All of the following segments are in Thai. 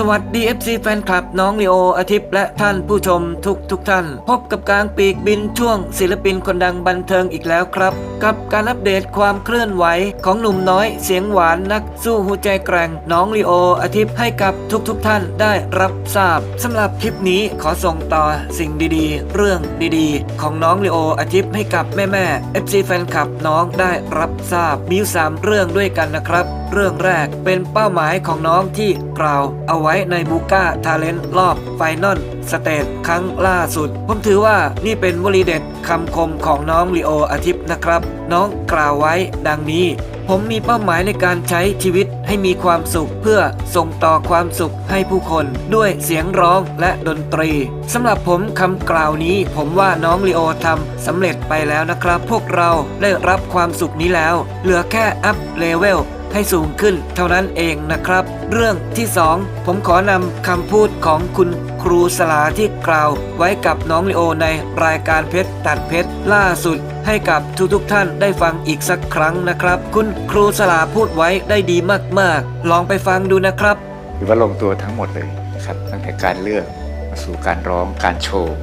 สวัสดี FC แฟนคลับน้องลีโออาทิตย์และท่านผู้ชมทุกทุกท่าน พบกับกลางปีกบินช่วงศิลปินคนดังบันเทิงอีกแล้วครับ กับการอัปเดตความเคลื่อนไหวของหนุ่มน้อยเสียงหวานนักสู้หัวใจแกร่งน้องลีโออาทิตย์ให้กับทุกทุกท่านได้รับทราบสำหรับคลิปนี้ขอส่งต่อสิ่งดีๆ เรื่องดีๆ ของน้องลีโออาทิตย์ให้กับแม่ๆ FC แฟนคลับน้องได้รับทราบมีอยู่สามเรื่องด้วยกันนะครับ เรื่องแรกเป็นเป้าหมายของน้องที่กล่าวเอาไว้ว้ในบูก้าทาเลนต์รอบไฟนอลสเตจครั้งล่าสุด ผมถือว่านี่เป็นวลีเด็ดคำคมของน้องลีโออาทิตย์นะครับ น้องกล่าวไว้ดังนี้ผมมีเป้าหมายในการใช้ชีวิตให้มีความสุขเพื่อส่งต่อความสุขให้ผู้คน ด้วยเสียงร้องและดนตรีสำหรับผมคำกล่าวนี้ ผมว่าน้องลีโอทำสำเร็จไปแล้วนะครับ พวกเราได้รับความสุขนี้แล้ว เหลือแค่อัพเลเวล ให้สูงขึ้นเท่านั้นเองนะครับ เรื่องที่ 2 ผมขอนำคำพูดของคุณครูสลาที่กล่าว ไว้กับน้องลิโอในรายการเพชรตัดเพชรล่าสุด ให้กับทุกๆท่านได้ฟังอีกสักครั้งนะครับ คุณครูสลาพูดไว้ได้ดีมากๆ ลองไปฟังดูนะครับถือว่าลงตัวทั้งหมดเลยนะครับตั้งแต่การเลือกมาสู่การร้องการโชว์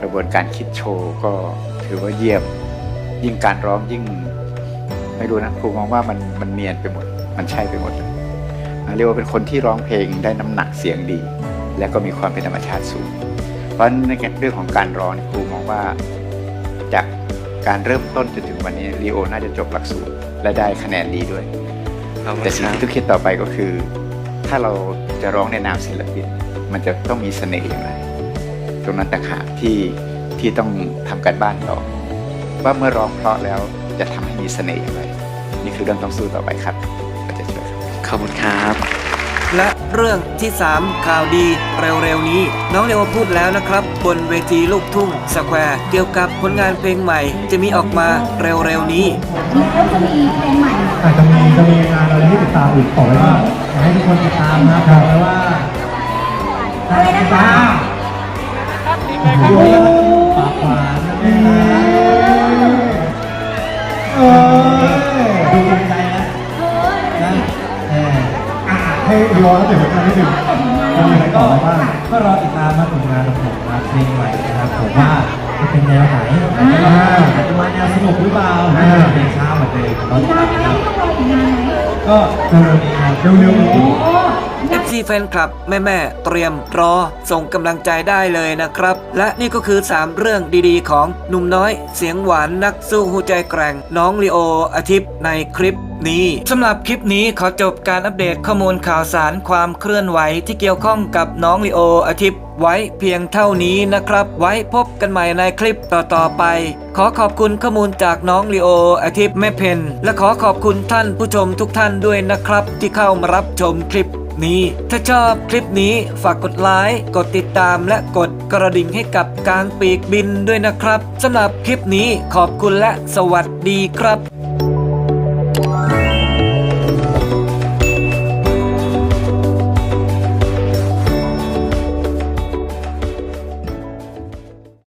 กระบวนการคิดโชว์ก็ถือว่าเยี่ยม ยิ่งการร้องยิ่ง ไม่รู้นะครูมองว่ามันมันเนียนไปหมด มันใช่ไปหมดเลยอ่าเรียกว่าเป็นคนที่ร้องเพลงได้น้ำหนักเสียงดี และก็มีความเป็นธรรมชาติสูง เพราะฉะนั้นในเรื่องของการร้องครูมองว่าจากการเริ่มต้นจนถึงวันนี้ลีโอน่าจะจบหลักสูตร และได้คะแนนดีด้วย แต่สิ่งที่ต้องคิดต่อไปก็คือ ถ้าเราจะร้องในนามศิลปิน มันจะต้องมีเสน่ห์อย่างไร ตรงนั้นต่างหากที่ที่ต้องทำการบ้านต่อว่าเมื่อร้องเพราะแล้ว จะทำให้มีเสน่ห์อย่างไร นี่คือเรื่องต้องสู้ต่อไปครับก็จะช่วยครับขอบคุณครับ และเรื่องที่ 3 ข่าวดีเร็วๆนี้ น้องเลโอพูดแล้วนะครับ บนเวทีลูกทุ่งสแควร์เกี่ยวกับผลงานเพลงใหม่ จะมีออกมาเร็วๆนี้ก็จะมีเพลงใหม่อาจจะมีจะมีงานอะไรที่ติดตามอีกขอไว้ว่าอยากให้ทุกคนติดตามนะครับบอกไว้ว่าอะไรนะคะะให้ยอแล้วเดี๋ยวผมจะให้ดูจะมีอะไรต่อมาบ้างก็รอติดตามมาผลงานของผมนะเพลงใหม่นะครับผมว่าจะเป็นแนวไหนอาจจะมาแนวสนุกหรือเปล่าเป็นเพลงช้าเหมือนเดิมรอติกดนานตามนะครับต้องรออีกนามก็เร็วๆนี้ครับเร็วๆนี้ โอ้ FC แฟนคลับ แม่ๆเตรียมรอ ส่งกำลังใจได้เลยนะครับ และนี่ก็คือ 3 เรื่องดีๆ ของหนุ่มน้อย เสียงหวานนักสู้หัวใจแกร่ง น้องลีโออาทิตย์ในคลิปนี้สำหรับคลิปนี้ขอจบการอัปเดตข้อมูลข่าวสารความเคลื่อนไหวที่เกี่ยวข้องกับน้องลีโออาทิตย์ไว้เพียงเท่านี้นะครับ ไว้พบกันใหม่ในคลิปต่อๆไป ขอขอบคุณข้อมูลจากน้องลีโออาทิตย์แม่เพนและขอขอบคุณท่านผู้ชมทุกท่านด้วยนะครับ ที่เข้ามารับชมคลิป นี้ ถ้าชอบคลิปนี้ฝากกดไลค์ กดติดตามและกดกระดิ่งให้กับกลางปีกบินด้วยนะครับสำหรับคลิปนี้ขอบคุณและสวัสดีครับ